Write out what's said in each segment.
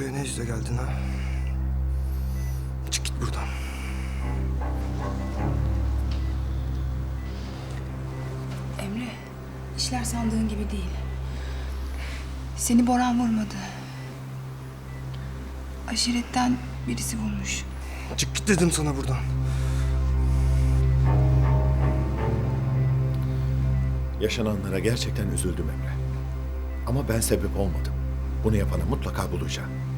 Buraya ne yüzle geldin ha? Çık git buradan. Emre, işler sandığın gibi değil. Seni Boran vurmadı. Aşiretten birisi vurmuş. Çık git dedim sana buradan. Yaşananlara gerçekten üzüldüm Emre. Ama ben sebep olmadım. Bunu yapanı mutlaka bulacağım.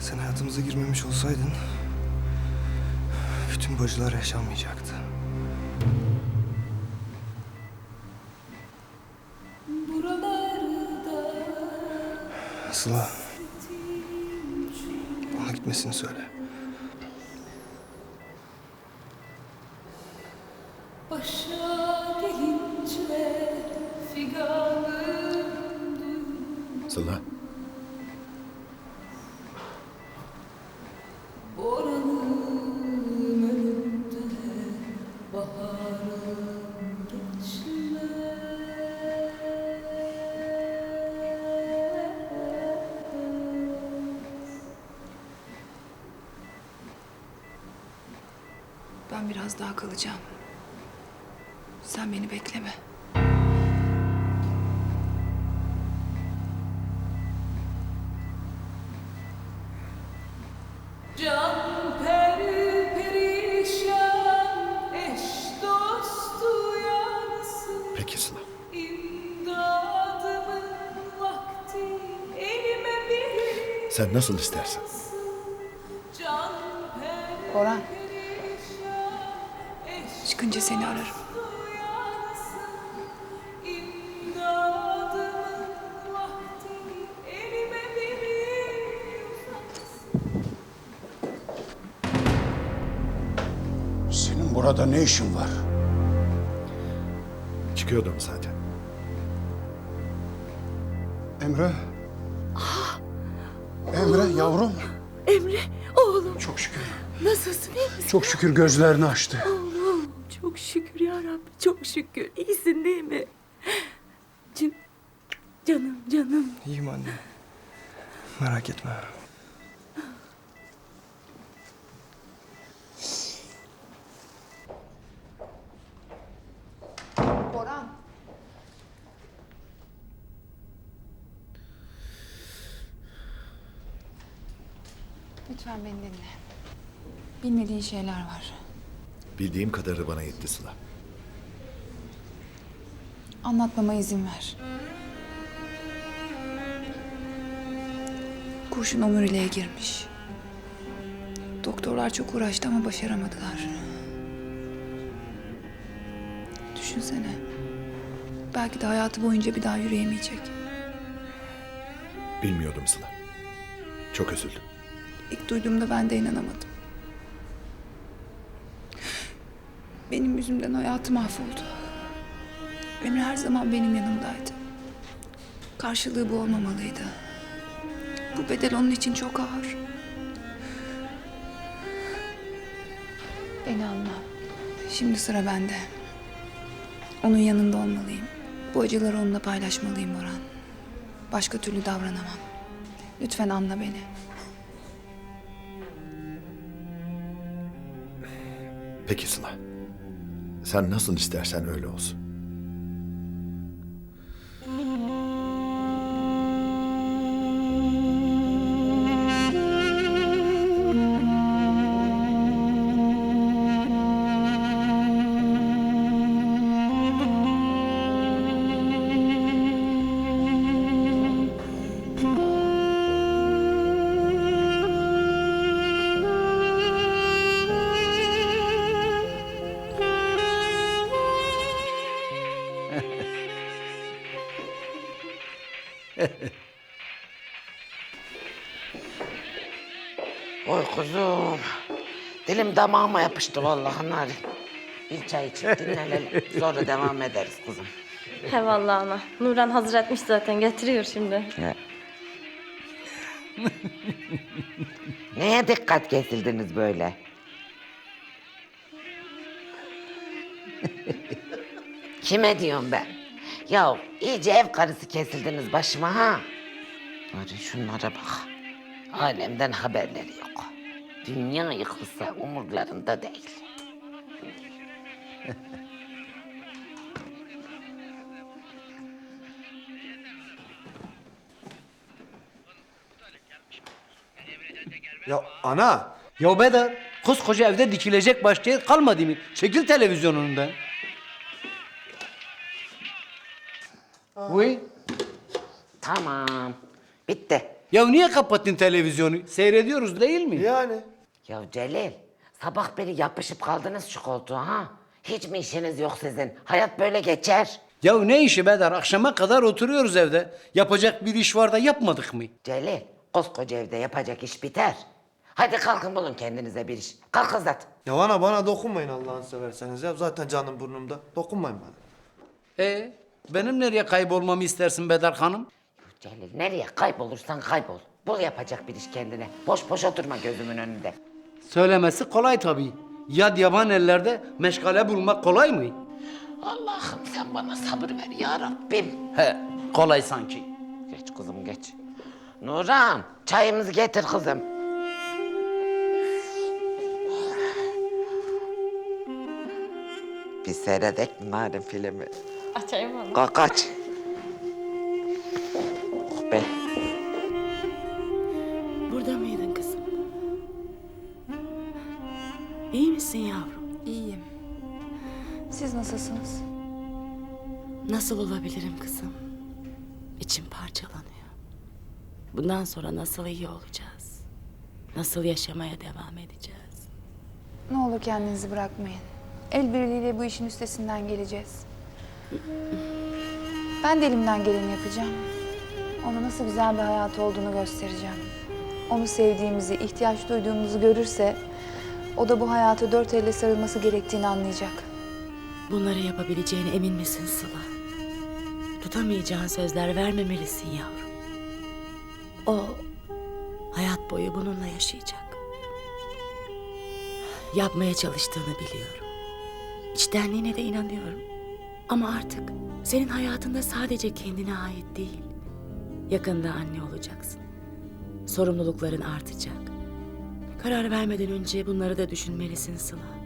Sen hayatımıza girmemiş olsaydın... ...bütün bu acılar yaşanmayacaktı. Sıla... ...ona gitmesini söyle. Sıla, Ben biraz daha kalacağım. Sen beni bekleme. Can peri perişan eş dostu yansın peki Sıla. Sen nasıl istersen. Can çıkınca seni ararım. Senin burada ne işin var? Çıkıyordum zaten. Emre. Emre yavrum. Emre, oğlum Çok şükür. nasılsın iyi misin? Çok şükür gözlerini açtı. Oğlum çok şükür ya Rabbi çok şükür. İyisin değil mi? Can, canım canım. İyiyim anne. Merak etme. Boran. Lütfen beni dinle. Bilmediğin şeyler var. Bildiğim kadarı bana yetti Sıla. Anlatmama izin ver. Kurşun omuriliğe girmiş. Doktorlar çok uğraştı ama başaramadılar. Düşünsene. Belki de hayatı boyunca bir daha yürüyemeyecek. Bilmiyordum Sıla. Çok üzüldüm. İlk duyduğumda ben de inanamadım. Benim yüzümden hayatı mahvoldu. Emre her zaman benim yanımdaydı. Karşılığı bu olmamalıydı. Bu bedel onun için çok ağır. Beni anla. Şimdi sıra bende. Onun yanında olmalıyım. Bu acıları onunla paylaşmalıyım Orhan. Başka türlü davranamam. Lütfen anla beni. Peki Sıla. Sen nasıl istersen öyle olsun. Oy kuzum. Dilim damağıma yapıştı vallahi Narin. Bir çay içip dinlenelim. Sonra devam ederiz kuzum. He vallahi ana. Nuran hazır etmiş zaten getiriyor şimdi. Neye dikkat kesildiniz böyle? Kime diyorum ben? Ya iyice ev karısı kesildiniz başıma ha. Narin şunlara bak. Alemden haberleri yok. Dünya yıkılsa umurlarında değil. Ya ana! Ya Bedar, koskoca evde dikilecek başka yer kalmadı mı? Çekil televizyon Vay. Tamam. Bitti. Ya niye kapattın televizyonu? Seyrediyoruz değil mi? Yani. Ya Celil, sabah beri yapışıp kaldınız şu koltuğa ha? Hiç mi işiniz yok sizin? Hayat böyle geçer. Ya ne işi Bedar? Akşama kadar oturuyoruz evde. Yapacak bir iş var da yapmadık mı? Celil, koskoca evde yapacak iş biter. Hadi kalkın bulun kendinize bir iş. Kalk Azat. Ya ana bana dokunmayın Allah'ını severseniz ya. Zaten canım burnumda. Dokunmayın bana. E benim nereye kaybolmamı istersin Bedar Hanım? Celil nereye kaybolursan kaybol. Bul yapacak bir iş kendine. Boş boş oturma gözümün önünde. Söylemesi kolay tabii. Yad yaban ellerde meşgale bulmak kolay mı? Allah'ım sen bana sabır ver ya Rabbim. He, kolay sanki. Geç kızım geç. Nurhan çayımızı getir kızım. Bir seyredek mi Narin filmi? Açayım onu. Kalk aç. Oh be. Burada mıydın kızım? İyi misin yavrum? İyiyim. Siz nasılsınız? Nasıl olabilirim kızım? İçim parçalanıyor. Bundan sonra nasıl iyi olacağız? Nasıl yaşamaya devam edeceğiz? Ne olur kendinizi bırakmayın. El birliğiyle bu işin üstesinden geleceğiz. Ben de elimden geleni yapacağım. Ona nasıl güzel bir hayat olduğunu göstereceğim. Onu sevdiğimizi, ihtiyaç duyduğumuzu görürse... ...o da bu hayata dört elle sarılması gerektiğini anlayacak. Bunları yapabileceğine emin misin Sıla? Tutamayacağın sözler vermemelisin yavrum. O hayat boyu bununla yaşayacak. Yapmaya çalıştığını biliyorum. İçtenliğine de inanıyorum. Ama artık senin hayatında sadece kendine ait değil. Yakında anne olacaksın. Sorumlulukların artacak. Karar vermeden önce bunları da düşünmelisin Sıla.